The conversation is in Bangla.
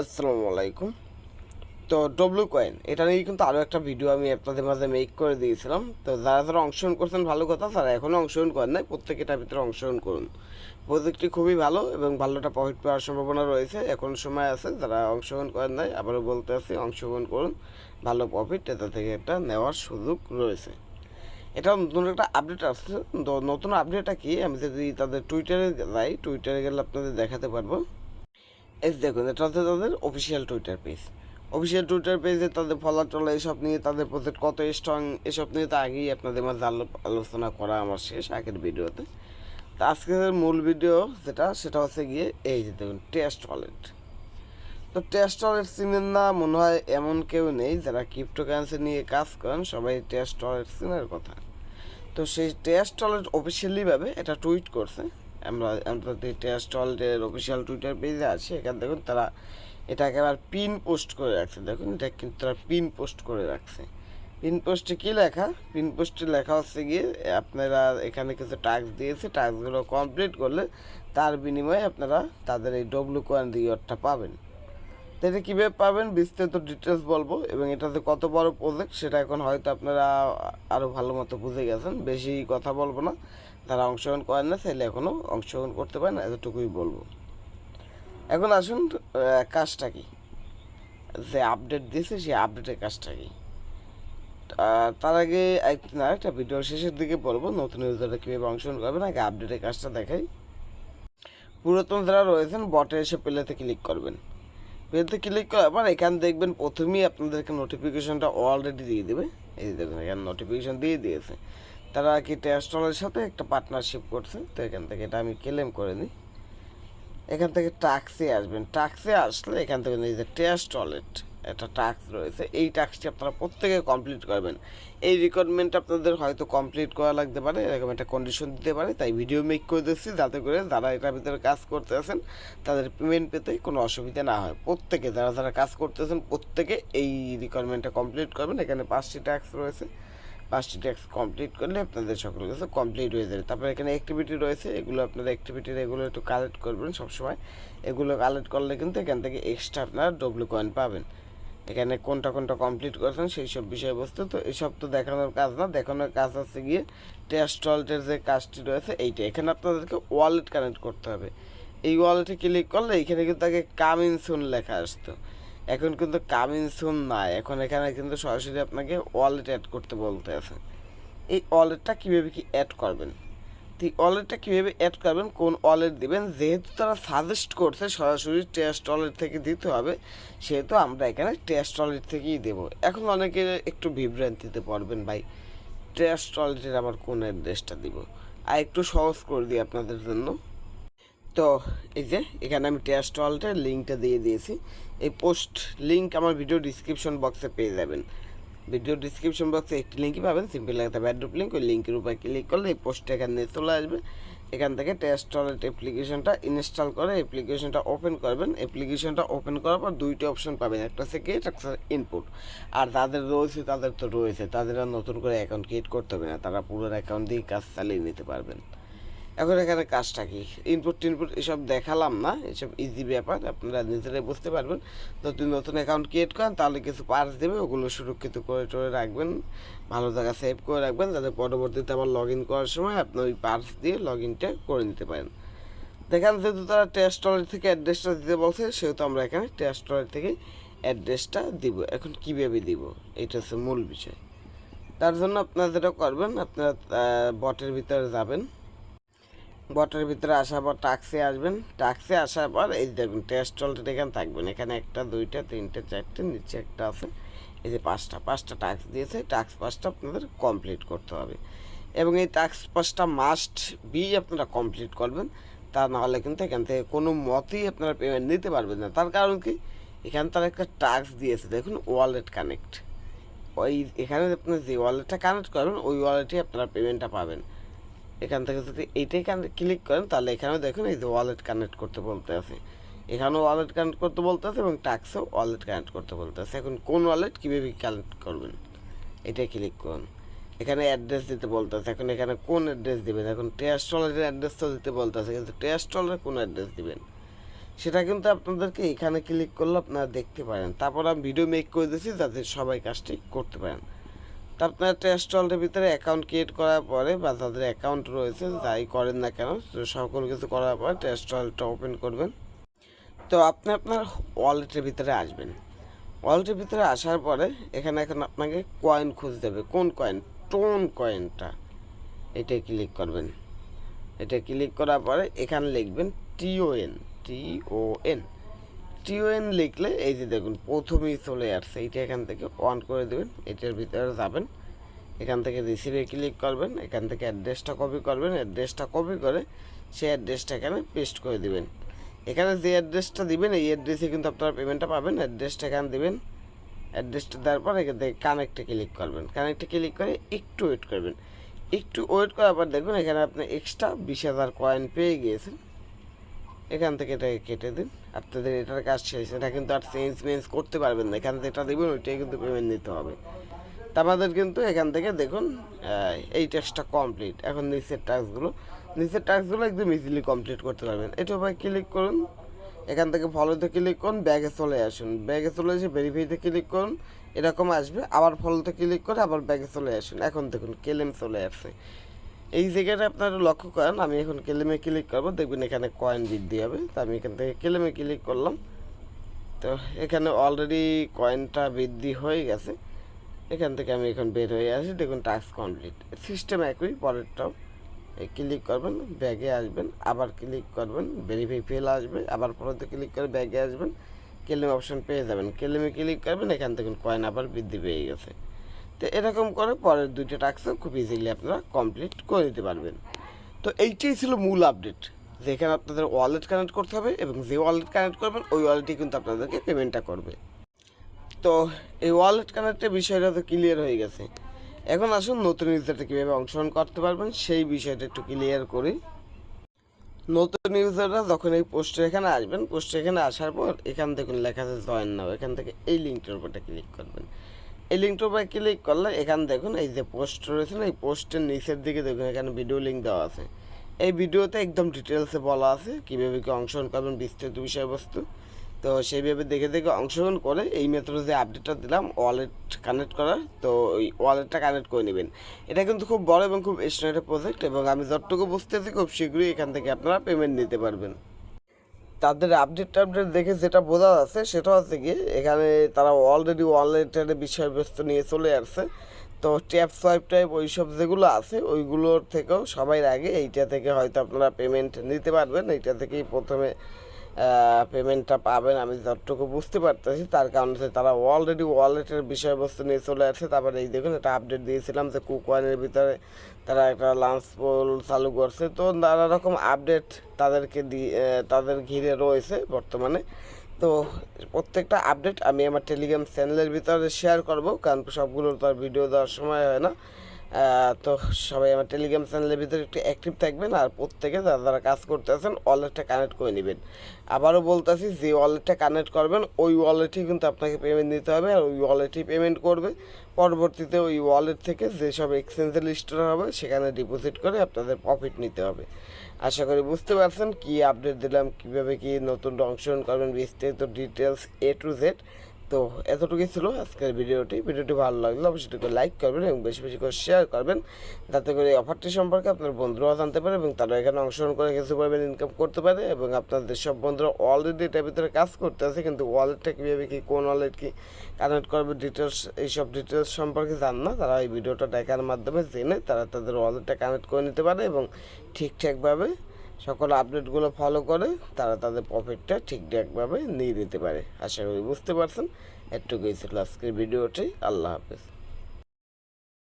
আসসালামু আলাইকুম। তো ডব্লু কয়েন এটা নিয়ে কিন্তু আরও একটা ভিডিও আমি আপনাদের মাঝে মেক করে দিয়েছিলাম। তো যারা যারা অংশগ্রহণ করছেন, ভালো কথা, যারা এখনও অংশগ্রহণ করেন নাই প্রত্যেকে ভিতরে অংশগ্রহণ করুন। প্রজেক্টটি খুবই ভালো এবং ভালোটা প্রফিট পাওয়ার সম্ভাবনা রয়েছে। এখন সময় আছে, যারা অংশগ্রহণ করেন নাই, আবারও বলতে আছি, অংশগ্রহণ করুন। ভালো প্রফিট এটা থেকে একটা নেওয়ার সুযোগ রয়েছে। এটা নতুন একটা আপডেট আসছে। নতুন আপডেটটা কি? আমি যদি তাদের টুইটারে যাই টুইটারে গেলে আপনাদের দেখাতে পারব। যে দেখুন, এটা হচ্ছে তাদের official Twitter page official Twitter পেজে তাদের ফলার টলা এসব নিয়ে তাদের প্রজেক্ট কত স্ট্রং এসব নিয়ে তো আগেই আপনাদের মাঝে আলো- আলোচনা করা আমার শেষ আগের ভিডিওতে। তো আজকের মূল ভিডিও যেটা, সেটা হচ্ছে গিয়ে এই যে দেখুন টেস্ট ওয়ালেট তো টেস্ট ওয়ালেট চিনেন না, মনে হয় এমন কেউ নেই যারা ক্রিপ্টোকারেন্সি নিয়ে কাজ করেন, সবাই টেস্ট ওয়ালেট চিনার কথা। তো সেই টেস্ট ওয়ালেট অফিসিয়ালিভাবে এটা টুইট করছে। আমরা যে টেস্ট অফিসিয়াল টুইটার পেজে আছে, এখানে দেখুন তারা এটাকে আবার পিন পোস্ট করে রাখছে। দেখুন এটা কিন্তু তারা পিন পোস্ট করে রাখছে। পিন পোস্টে কী লেখা? পিন পোস্টে লেখা হচ্ছে গিয়ে আপনারা এখানে কিছু টাস্ক দিয়েছে টাস্কগুলো কমপ্লিট করলে তার বিনিময়ে আপনারা তাদের এই ডব্লু কয়েন রিওয়ার্ডটা পাবেন। তো এটা কীভাবে পাবেন? বিস্তারিত ডিটেলস বলব এবং এটাতে কত বড় প্রজেক্ট সেটা এখন হয়তো আপনারা আরও ভালো মতো বুঝে গেছেন। বেশি কথা বলব না। তারা অংশগ্রহণ করেন না, তাহলে এখনও অংশগ্রহণ করতে পারেন এতটুকুই বলব। এখন আসুন কাজটা কি? যে আপডেট দিয়েছে, সেই আপডেটের কাজটা কি? তার আগে এক- না, একটা ভিডিও শেষের দিকে বলব, নতুন ইউজাররা কীভাবে অংশগ্রহণ করবেন, আগে আপডেটের কাজটা দেখাই। পুরাতন যারা রয়েছেন বটে এসে পেলেতে ক্লিক করবেন। পেলেতে ক্লিক করার পর এখানে দেখবেন প্রথমেই আপনাদেরকে নোটিফিকেশনটা অলরেডি দিয়ে দেবে। এই দেখুন, এখানে নোটিফিকেশন দিয়ে দিয়েছে। তারা কি টেস্টলের সাথে একটা পার্টনারশিপ করছে? তো এখান থেকে এটা আমি ক্লেম করে নিই এখান থেকে টাক্সে আসবেন। টাক্সে আসলে এখান থেকে যে টেস্ট ওয়ালেট একটা টাস্ক রয়েছে, এই টাস্কটি আপনারা প্রত্যেকে কমপ্লিট করবেন। এই রিকোয়ারমেন্ট আপনাদের হয়তো কমপ্লিট করা লাগতে পারে, এরকম একটা কন্ডিশন দিতে পারে, তাই ভিডিও মেক করে দিচ্ছি, যাতে করে যারা এটার ভিতরে কাজ করতে আছেন, তাদের পেমেন্ট পেতে কোনো অসুবিধা না হয়। প্রত্যেকে, যারা যারা কাজ করতেছেন প্রত্যেকে এই রিকোয়ারমেন্টটা কমপ্লিট করবেন। এখানে পাঁচটি ট্যাক্স রয়েছে। পাঁচটি ট্যাক্স কমপ্লিট করলে আপনাদের সকল কিছু কমপ্লিট হয়ে যাবে। তারপরে এখানে অ্যাক্টিভিটি রয়েছে, এগুলো আপনারা অ্যাক্টিভিটির এগুলো একটু কালেক্ট করবেন সবসময়। এগুলো কালেক্ট করলে কিন্তু এখান থেকে এক্সট্রা আপনারা ডব্লু কয়েন পাবেন। এখানে কোনটা কোনটা কমপ্লিট করেছেন সেই সব বিষয়বস্তু, তো এসব তো দেখানোর কাজ না। দেখানোর কাজ হচ্ছে গিয়ে টেস্ট যে কাজটি রয়েছে, এইটা। এখানে আপনাদেরকে ওয়ালেট কানেক্ট করতে হবে। এই ওয়ালেটে ক্লিক করলে এখানে কিন্তু আগে কামিং সুন লেখা আসতো। এখন কিন্তু কামিং সুন নাই। এখন এখানে কিন্তু সরাসরি আপনাকে ওয়ালেট অ্যাড করতে বলতে আছে। এই ওয়ালেটটা কীভাবে কি অ্যাড করবেন? তো এই ওয়ালেটটা কীভাবে অ্যাড করবেন? কোন ওয়ালেট দিবেন? যেহেতু তারা সাজেস্ট করছে সরাসরি টেস্ট ওয়ালেট থেকে দিতে হবে, সেহেতু আমরা এখানে টেস্ট ওয়ালেট থেকেই দেবো। এখন অনেকে একটু বিভ্রান্তিতে পড়বেন, ভাই টেস্ট ওয়ালেটের আবার কোন অ্যাড্রেসটা দিব? আর একটু সহজ করে দিই আপনাদের জন্য। তো এই যে, এখানে আমি টেস্ট ওয়ালেটের লিঙ্কটা দিয়ে দিয়েছি। এই পোস্ট লিঙ্ক আমার ভিডিও ডিসক্রিপশন বক্সে পেয়ে যাবেন। ভিডিও ডিসক্রিপশন বক্সে একটি লিঙ্কই পাবেন সিম্পল একটা ব্যাডরুপ লিঙ্ক ওই লিঙ্কের উপরে ক্লিক করলে এই পোস্টটা এখানে চলে আসবে। এখান থেকে টেস্ট ওয়ালেট অ্যাপ্লিকেশনটা ইনস্টল করে অ্যাপ্লিকেশনটা ওপেন করবেন। অ্যাপ্লিকেশনটা ওপেন করার পর দুইটা অপশন পাবেন। একটা হচ্ছে গেট একটা ইনপুট আর যাদের রয়েছে, তাদের তো রয়েছে। তাদের আর নতুন করে অ্যাকাউন্ট ক্রিয়েট করতে হবে না। তারা পুরো অ্যাকাউন্ট দিয়ে কাজ চালিয়ে নিতে পারবেন। এখন এখানে কাজটা কি? ইনপুট টিনপুট এসব দেখালাম না, এসব ইজি ব্যাপার, আপনারা নিজেরাই বুঝতে পারবেন। যদি নতুন অ্যাকাউন্ট ক্রিয়েট করেন, তাহলে কিছু পার্স দেবে, ওগুলো সুরক্ষিত করে টরে রাখবেন, ভালো জায়গা সেভ করে রাখবেন, যাতে পরবর্তীতে আবার লগ ইন করার সময় আপনি ওই পার্স দিয়ে লগ ইনটা করে নিতে পারেন। দেখেন, যেহেতু তারা টেস্ট টলের থেকে অ্যাড্রেসটা দিতে বলছে, সেহেতু আমরা এখানে টেস্ট টলের থেকে অ্যাড্রেসটা দিব। এখন কীভাবে দিব? এটা হচ্ছে মূল বিষয়। তার জন্য আপনারা যেটা করবেন, আপনারা বটের ভিতরে যাবেন। বটের ভিতরে আসার পর টাক্সে আসবেন। টাক্সে আসার পর এই দেখুন টেস্ট চলতে এখানে থাকবেন। এখানে একটা, দুইটা, তিনটে, চারটে, নিচে একটা আছে। এই যে পাঁচটা পাঁচটা টাক্স দিয়েছে। টাক্স পাঁচটা আপনাদের কমপ্লিট করতে হবে। এবং এই টাক্স পাঁচটা মাস্ট বি আপনারা কমপ্লিট করবেন। তা নাহলে কিন্তু এখান থেকে কোনো মতেই আপনারা পেমেন্ট নিতে পারবেন না। তার কারণ কি? এখানে তারা একটা টাক্স দিয়েছে। দেখুন ওয়ালেট কানেক্ট ওই এখানে আপনি যে ওয়ালেটটা কানেক্ট করবেন, ওই ওয়ালেটে আপনারা পেমেন্টটা পাবেন। এখান থেকে যদি এইটাই ক্লিক করেন, তাহলে এখানেও দেখুন এই যে ওয়ালেট কানেক্ট করতে বলতে আছে। এখানেও ওয়ালেট কানেক্ট করতে বলতে আছে এবং ট্যাক্সেও ওয়ালেট কানেক্ট করতে বলতে আছে। এখন কোন ওয়ালেট কীভাবে কানেক্ট করবেন? এটাই ক্লিক করুন। এখানে অ্যাড্রেস দিতে বলতে আছে। এখন এখানে কোন অ্যাড্রেস দিবেন? এখন টেস্ট অ্যাড্রেস তো দিতে বলতে আছে, কিন্তু টেস্ট কোন অ্যাড্রেস দিবেন? সেটা কিন্তু আপনাদেরকে এখানে ক্লিক করলে আপনারা দেখতে পারেন। তারপর আমি ভিডিও মেক করে দিয়েছি যাতে সবাই কাজটি করতে পারেন। তো আপনার টেস্ট হলের ভিতরে অ্যাকাউন্ট ক্রিয়েট করার পরে বা যাদের অ্যাকাউন্ট রয়েছে যাই করেন না কেন? তো সকল কিছু করার পরে টেস্ট হলটা ওপেন করবেন। তো আপনি আপনার ওয়ালেটের ভিতরে আসবেন। ওয়ালেটের ভিতরে আসার পরে এখানে এখন আপনাকে কয়েন খুঁজতে হবে। কোন কয়েন টোন কয়েনটা এটা ক্লিক করবেন। এটা ক্লিক করার পরে এখানে লিখবেন টিওএন টিওএন টিওএন লিখলে, এই যে দেখুন, প্রথমেই চলে আসছে। এইটা এখান থেকে অন করে দেবেন, এটার ভিতরে যাবেন। এখান থেকে রিসিভে ক্লিক করবেন, এখান থেকে অ্যাড্রেসটা কপি করবেন অ্যাড্রেসটা কপি করে সেই অ্যাড্রেসটা এখানে পেস্ট করে দিবেন। এখানে যে অ্যাড্রেসটা দিবেন, এই অ্যাড্রেসে কিন্তু আপনারা পেমেন্টটা পাবেন। অ্যাড্রেসটা এখানে দিবেন অ্যাড্রেসটা দেওয়ার পর এখান থেকে কানেক্টে ক্লিক করবেন। কানেক্টে ক্লিক করে একটু ওয়েট করবেন। একটু ওয়েট করার পর দেখুন, এখানে আপনি এক্সট্রা বিশ হাজার কয়েন পেয়ে গিয়েছেন। এখান থেকে এটাকে কেটে দিন। আপনাদের এটার কাজ শেষ। এটা কিন্তু আর চেঞ্জ মেঞ্জ করতে পারবেন না। এখান থেকে এটা দেবেন, ওইটাই কিন্তু পেমেন্ট নিতে হবে। আমাদের কিন্তু এখান থেকে দেখুন এই টাস্কটা কমপ্লিট এখন নিচের টাস্কগুলো নিচের টাস্কগুলো একদম ইজিলি কমপ্লিট করতে পারবেন। এটা ভাই ক্লিক করুন। এখান থেকে ফলোতে ক্লিক করুন ব্যাগে চলে আসুন। ব্যাগে চলে এসে ভেরিফাইতে ক্লিক করুন, এরকম আসবে। আবার ফলোতে ক্লিক করে আবার ব্যাগে চলে আসুন। এখন দেখুন, কেলেম চলে আসছে। এই জায়গাটা আপনারা লক্ষ্য করেন, আমি এখন কেলেমে ক্লিক করব, দেখবেন এখানে কয়েন বৃদ্ধি হবে। তো আমি এখান থেকে কেলেমে ক্লিক করলাম। তো এখানে অলরেডি কয়েনটা বৃদ্ধি হয়ে গেছে। এখান থেকে আমি এখন বের হয়ে আসি, দেখুন টাস্ক কমপ্লিট সিস্টেম একই, পরেরটাও ক্লিক করবেন ব্যাগে আসবেন, আবার ক্লিক করবেন ভেরিফাই ফেল আসবে, আবার পরেতে ক্লিক করে ব্যাগে আসবেন, কেলেম অপশন পেয়ে যাবেন। কেলেমে ক্লিক করবেন, এখান থেকে কয়েন আবার বৃদ্ধি পেয়ে গেছে। তো এরকম করে পরের দুইটা টাস্কও খুব ইজিলি আপনারা কমপ্লিট করে দিতে পারবেন। তো এইটাই ছিল মূল আপডেট যেখানে আপনাদের ওয়ালেট কানেক্ট করতে হবে এবং যে ওয়ালেট কানেক্ট করবেন, ওই ওয়ালেটই কিন্তু আপনাদেরকে পেমেন্টটা করবে। তো এই ওয়ালেট কানেক্টের বিষয়টা তো ক্লিয়ার হয়ে গেছে। এখন আসুন নতুন ইউজারটা কীভাবে অংশগ্রহণ করতে পারবেন, সেই বিষয়টা একটু ক্লিয়ার করি। নতুন ইউজাররা যখন এই পোস্টের এখানে আসবেন পোস্টের এখানে আসার পর এখান থেকে লেখা আছে জয়েন নাও এখান থেকে এই লিঙ্কটার উপরটা ক্লিক করবেন। এই লিঙ্কটার উপরে ক্লিক করলে এখানে দেখুন, এই যে পোস্ট রয়েছে না, এই পোস্টের নিচের দিকে দেখুন, এখানে ভিডিও লিঙ্ক দেওয়া আছে। এই ভিডিওতে একদম ডিটেলসে বলা আছে কীভাবে কি অংশগ্রহণ করবেন, বিস্তারিত বিষয়বস্তু। তো সেইভাবে দেখে দেখে অংশগ্রহণ করে এই মেথডে যে আপডেটটা দিলাম ওয়ালেট কানেক্ট করার, তো ওই ওয়ালেটটা কানেক্ট করে নেবেন। এটা কিন্তু খুব বড় এবং খুব এস্টিমেটেড প্রজেক্ট এবং আমি যতটুকু বুঝতেছি খুব শীঘ্রই এখান থেকে আপনারা পেমেন্ট নিতে পারবেন। তাদের আপডেট টাপডেট দেখে যেটা বোঝা যাচ্ছে সেটা হচ্ছে কি, এখানে তারা অলরেডি ওয়ালেটের বিষয়বস্তু নিয়ে চলে আসছে। তো ট্যাপ সোয়াইপ টাইপ ওইসব যেগুলো আছে, ওইগুলোর থেকেও সবাই আগে এইটা থেকে হয়তো আপনারা পেমেন্ট নিতে পারবেন। এইটা থেকেই প্রথমে পেমেন্টটা পাবেন, আমি যতটুকু বুঝতে পারতেছি, তার কারণ হচ্ছে তারা অলরেডি ওয়ালেটের বিষয়বস্তু নিয়ে চলে আসছে। তারপরে এই দেখুন, একটা আপডেট দিয়েছিলাম যে কুকওয়ানের ভিতরে তারা একটা লাঞ্চ পোল চালু করছে। তো নানা রকম আপডেট তাদেরকে দিয়ে তাদের ঘিরে রয়েছে বর্তমানে। তো প্রত্যেকটা আপডেট আমি আমার টেলিগ্রাম চ্যানেলের ভিতরে শেয়ার করব, কারণ সবগুলোর তো আর ভিডিও দেওয়ার সময় হয় না। তো সবাই আমার টেলিগ্রাম চ্যানেলের ভিতরে একটু অ্যাক্টিভ থাকবেন আর প্রত্যেকে যারা যারা কাজ করতে আছেন ওয়ালেটটা কানেক্ট করে নেবেন। আবারও বলতেছি, যে ওয়ালেটটা কানেক্ট করবেন, ওই ওয়ালেটই কিন্তু আপনাকে পেমেন্ট দিতে হবে আর ওই ওয়ালেটই পেমেন্ট করবে। পরবর্তীতে ওই ওয়ালেট থেকে যেসব এক্সচেঞ্জের লিস্টটা হবে, সেখানে ডিপোজিট করে আপনাদের প্রফিট নিতে হবে। আশা করি বুঝতে পারছেন কী আপডেট দিলাম, কীভাবে কী নতুন অংশগ্রহণ করবেন, বিস্তারিত ডিটেলস এ টু জেড তো এতটুকুই ছিল আজকের ভিডিওটি। ভিডিওটি ভালো লাগলে অবশ্যই একটু লাইক করবেন এবং বেশি বেশি করে শেয়ার করবেন। যাতে করে অফারটি সম্পর্কে আপনার বন্ধুরাও জানতে পারে এবং তারা এখানে অংশগ্রহণ করে কিছু পরিমাণ ইনকাম করতে পারে এবং আপনাদের সব বন্ধুরা অলরেডি এটার ভিতরে কাজ করতে আছে, কিন্তু ওয়ালেটটা কীভাবে কী, কোন ওয়ালেট কি কানেক্ট করবে ডিটেলস এইসব ডিটেলস সম্পর্কে জান না। তারা এই ভিডিওটা দেখার মাধ্যমে জেনে তারা তাদের ওয়ালেটটা কানেক্ট করে নিতে পারে এবং ঠিকঠাকভাবে সকল আপডেটগুলো ফলো করে তারা তাদের প্রফিটটা ঠিকঠাকভাবে নিয়ে দিতে পারে। আশা করি বুঝতে পারছেন। এটুকুই ছিল আজকের ভিডিওটি। আল্লাহ হাফেজ।